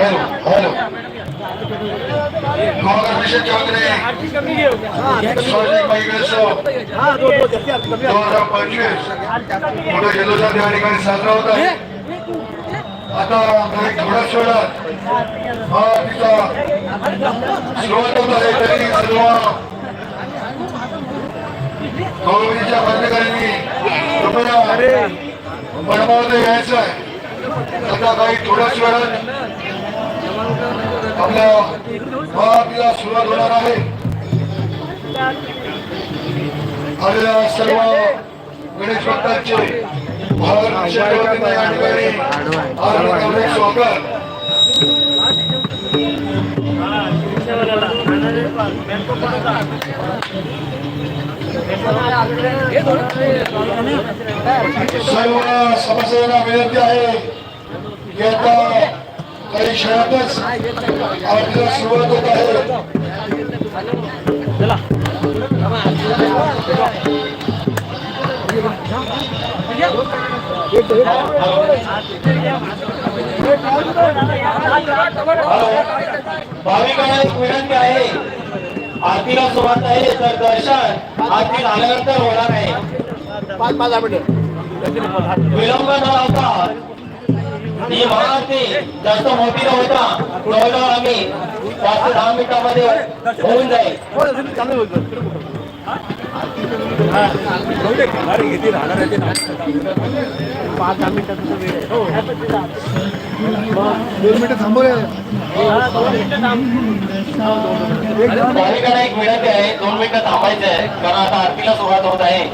Hello hello दोन हजार पंचवीस जल्लोषात या ठिकाणी साजरा होत आहे आता काही थोड्याच हा. तिचा सुरुवात होत आहे तरी सर्व गौरवीच्या पदाधिकाऱ्यांनी कृपया यायचं आहे आता काही थोड्याच वेळात आपल्या महाआरतीला सुरुवात होणार आहे आलेल्या सर्व गणेश भक्तांचे सर्व सभासदांना विनंती आहे की आता काही क्षणातच आरतीला सुरुवात होत आहे भाविकांना एक विनंती आहे. आरतीला सुरुवात आहे तर दर्शन आरती झाल्यानंतर होणार आहे. विलंब न होता ही महाआरती जास्त मोठी न होता जवळजवळ आम्ही. पाच ते दहा मिनिटामध्ये होऊन जाईल. भाविकांना एक विनंती आहे. दोन मिनिटं थांबायचं आहे. कारण आता आरतीला सुरुवात होत आहे.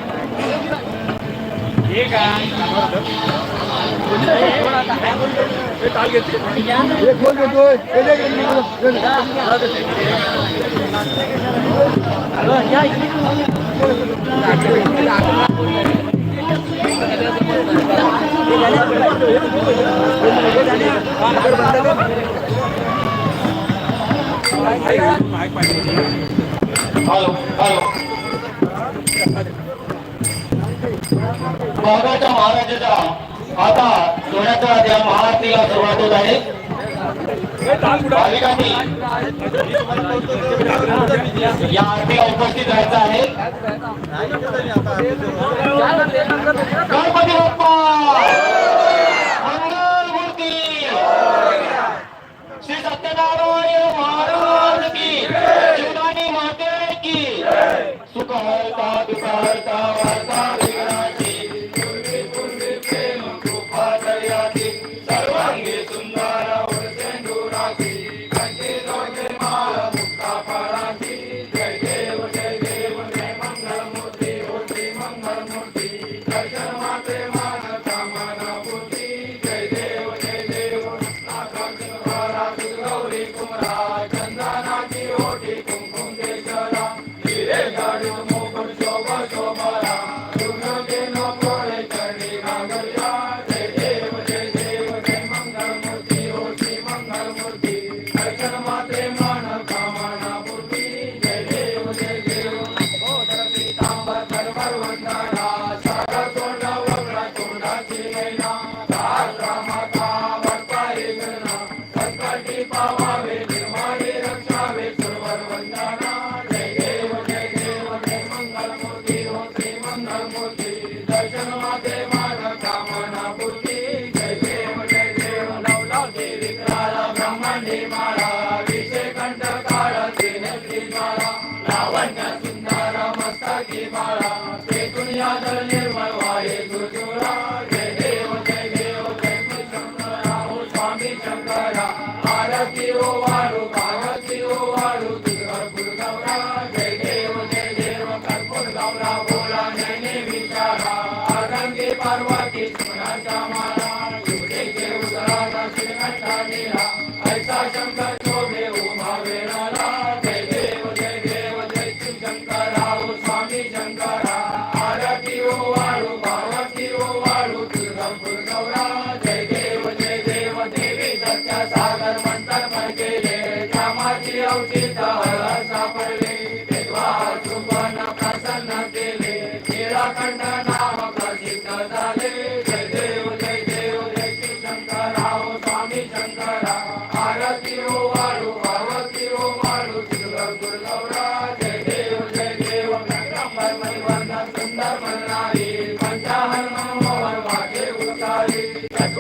हॅलो हॅलो महाराष्ट्र महाराजाचा आता सोन्याच्या त्या महाआरतीला सुरुवात होत आहे भाविकांनी या आरतीला उपस्थित राहायचं आहे. गणपती बाप्पा! Thank you. सुंदर मस्तकी माळा ते दुनिया सापडले तेव्हा सुपन प्रसन्न केले.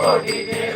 Lord, he.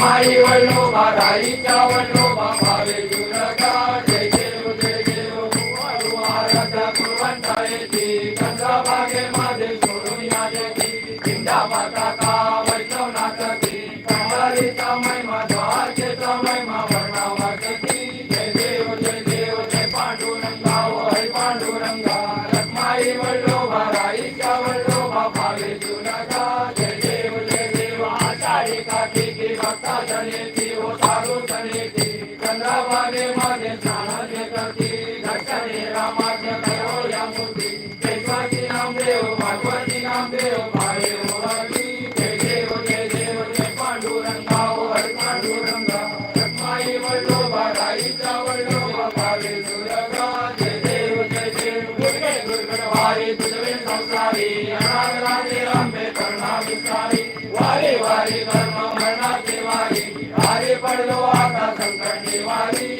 મારી વૈનો મારી ચાવનો ભાવે જુરગા જય જેવો જય જેવો મારું આરાધા કુરવંતાએ જી કંદા ભાગે માધે સોરુયા જય જી ચિંતા માતા કા Maria.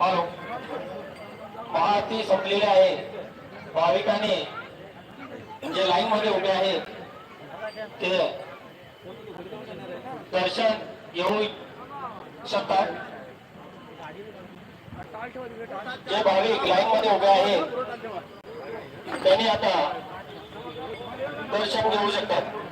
हॅलो. महाआरती संपलेली आहे. भाविकाने जे लाईन मध्ये उभे आहेत ते दर्शन घेऊ शकतात. जे भाविक लाईन मध्ये उभे आहेत त्यांनी आता दर्शन घेऊ शकतात.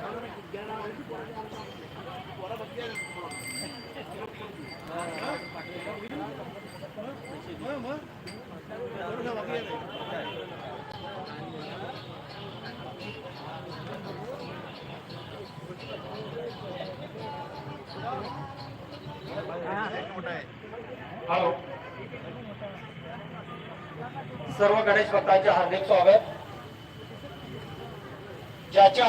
सर्व गणेश भक्तांचे हार्दिक स्वागत. ज्याच्या